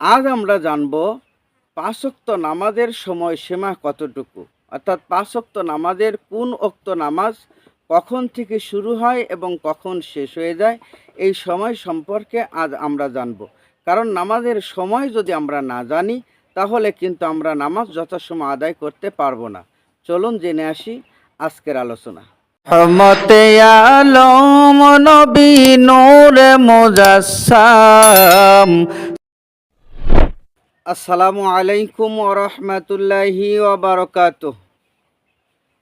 আজ আমরা জানব পাঁচক্ত নামাজের সময় সীমা কতটুকু? অর্থাৎ পাঁচক্ত নামাজের কোন অক্ত নামাজ কখন থেকে শুরু হয় এবং কখন শেষ হয়ে যায়, এই সময় সম্পর্কে আজ আমরা জানব। কারণ নামাজের সময় যদি আমরা না জানি, তাহলে কিন্তু আমরা নামাজ যথাসময় আদায় করতে পারব না। চলুন জেনে আসি আজকের আলোচনা। রহমতে আলম নবী নূরে মুজাসসাম আসসালামু আলাইকুম ওরহমতুল্লাহি ওবরকাত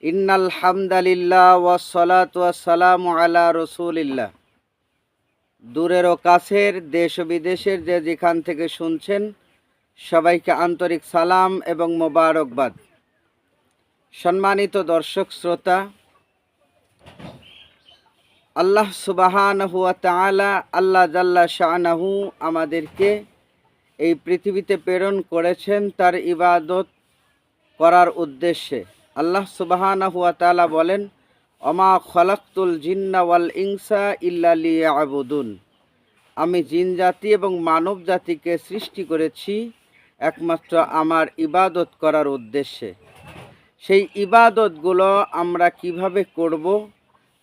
ইন্নাল হামদালিল্লাহ ওয়াসসালাতু ওয়াসসালামু আলা রসুলিল্লাহ। দূরের ও কাছের, দেশ ও বিদেশের যে যেখান থেকে শুনছেন, সবাইকে আন্তরিক সালাম এবং মোবারকবাদ। সম্মানিত দর্শক, শ্রোতা, আল্লাহ সুবাহান হুয়া তালা আল্লাহ জাল্লা শাহনাহু আমাদেরকে এই পৃথিবীতে প্রেরণ করেছেন তার ইবাদত করার উদ্দেশ্যে। আল্লাহ সুবাহান হুয়া তালা বলেন অমা খলাক্তুল জিন্না ওয়াল ইংসা ইল্লালি আবুদুন আমি জিন জাতি এবং মানব জাতিকে সৃষ্টি করেছি একমাত্র আমার ইবাদত করার উদ্দেশ্যে। সেই ইবাদতগুলো আমরা কীভাবে করব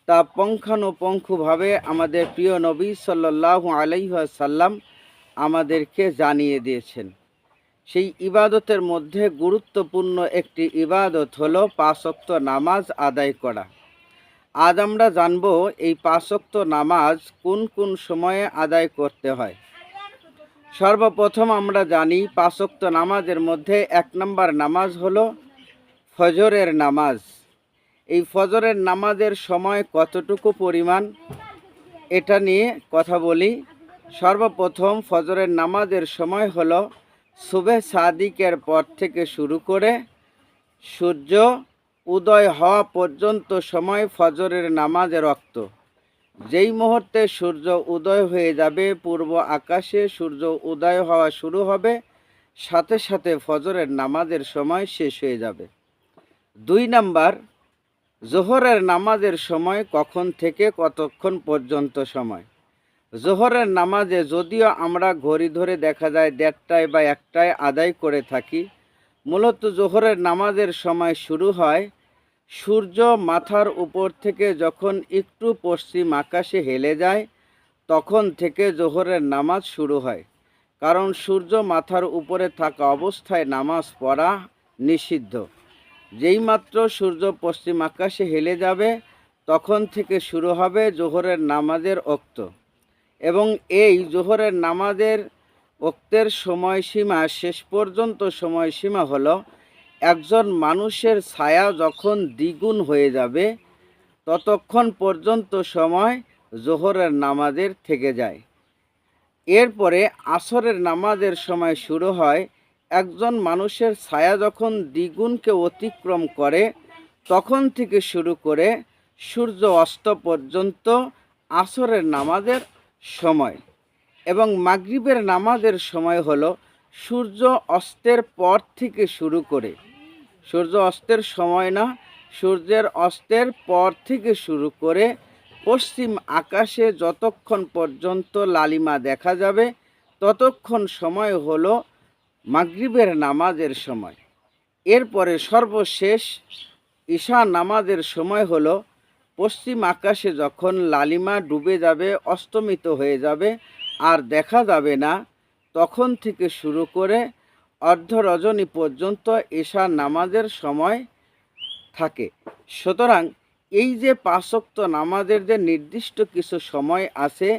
তা পঙ্খানুপঙ্খভাবে আমাদের প্রিয় নবী সাল্লাল্লাহু আলাইসাল্লাম আমাদেরকে জানিয়ে দিয়েছেন। সেই ইবাদতের মধ্যে গুরুত্বপূর্ণ একটি ইবাদত হলো পাঁচক্ত নামাজ আদায় করা। আজ আমরা জানব এই পাঁচক্ত নামাজ কোন কোন সময়ে আদায় করতে হয়। সর্বপ্রথম আমরা জানি পাঁচক্ত নামাজের মধ্যে এক নম্বর নামাজ হলো ফজরের নামাজ। এই ফজরের নামাজের সময় কতটুকু পরিমাণ? এটা নিয়ে কথা বলি। সর্বপ্রথম ফজরের নামাজের সময় হল সুবে সাদিকের পর থেকে শুরু করে সূর্য উদয় হওয়া পর্যন্ত সময় ফজরের নামাজের রক্ত। যেই মুহূর্তে সূর্য উদয় হয়ে যাবে, পূর্ব আকাশে সূর্য উদয় হওয়া শুরু হবে, সাথে সাথে ফজরের নামাজের সময় শেষ হয়ে যাবে। দুই নাম্বার, জোহরের নামাজের সময় কখন থেকে কতক্ষণ পর্যন্ত সময়? জোহরের নামাজে যদিও আমরা ঘড়ি ধরে দেখা যায় দেড়টায় বা একটায় আদায় করে থাকি, মূলত জোহরের নামাজের সময় শুরু হয় সূর্য মাথার উপর থেকে যখন একটু পশ্চিম আকাশে হেলে যায়, তখন থেকে জোহরের নামাজ শুরু হয়। কারণ সূর্য মাথার উপরে থাকা অবস্থায় নামাজ পড়া নিষিদ্ধ। যেইমাত্র সূর্য পশ্চিম আকাশে হেলে যাবে, তখন থেকে শুরু হবে জোহরের নামাজের অক্ত এবং এই জোহরের নামাজের অক্তের সময়সীমা শেষ পর্যন্ত সময়সীমা হলো একজন মানুষের ছায়া যখন দ্বিগুণ হয়ে যাবে, ততক্ষণ পর্যন্ত সময় জোহরের নামাজের থেকে যায়। এরপরে আসরের নামাজের সময় শুরু হয়, একজন মানুষের ছায়া যখন দ্বিগুণকে অতিক্রম করে, তখন থেকে শুরু করে সূর্য অস্ত পর্যন্ত আসরের নামাজের সময়। এবং মাগরিবের নামাজের সময় হলো সূর্য অস্তের পর থেকে শুরু করে। সূর্য অস্তের সময় না, সূর্যের অস্তের পর থেকে শুরু করে পশ্চিম আকাশে যতক্ষণ পর্যন্ত লালিমা দেখা যাবে, ততক্ষণ সময় হলো মাগরিবের নামাজের সময়। এরপরে সর্বশেষ ঈশা নামাজের সময় হলো পশ্চিম আকাশে যখন লালিমা ডুবে যাবে, অস্তমিত হয়ে যাবে আর দেখা যাবে না, তখন থেকে শুরু করে অর্ধরজনী পর্যন্ত ঈশা নামাজের সময় থাকে। সুতরাং এই যে পাঁচক্ত নামাজের যে নির্দিষ্ট কিছু সময় আছে,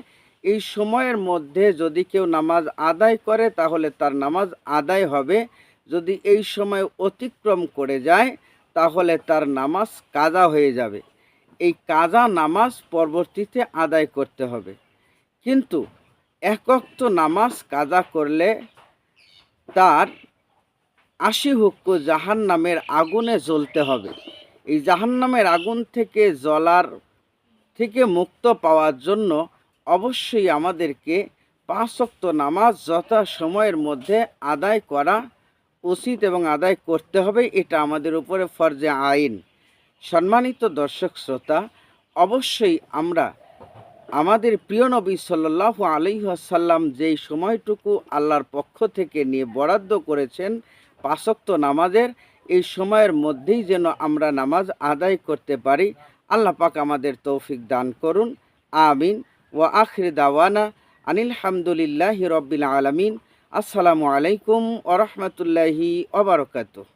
এই সময়ের মধ্যে যদি কেউ নামাজ আদায় করে, তাহলে তার নামাজ আদায় হবে। যদি এই সময় অতিক্রম করে যায়, তাহলে তার নামাজ কাজা হয়ে যাবে। এই কাজা নামাজ পরবর্তীতে আদায় করতে হবে। কিন্তু একক্ত নামাজ কাজা করলে তার আশি হুক্কু জাহান নামের আগুনে জ্বলতে হবে। এই জাহান নামের আগুন থেকে জ্বলার থেকে মুক্ত পাওয়ার জন্য অবশ্যই আমাদেরকে পাঁচ ওয়াক্ত নামাজ যথা সময়ের মধ্যে আদায় করা উচিত এবং আদায় করতে হবে। এটা আমাদের উপরে ফরজে আইন। সম্মানিত দর্শক শ্রোতা, অবশ্যই আমরা আমাদের প্রিয় নবী সাল্লাহ আলহাসাল্লাম যেই সময়টুকু আল্লাহর পক্ষ থেকে নিয়ে বরাদ্দ করেছেন পাশক্ত নামাজের, এই সময়ের মধ্যেই যেন আমরা নামাজ আদায় করতে পারি। আল্লাহ পাক আমাদের তৌফিক দান করুন। আমিন। ও আখরি দাওয়ানা আনিল হামদুলিল্লাহি রব্বিল আলমিন। আসসালামু আলাইকুম ওরহমতুল্লাহি ওবরকাতুহ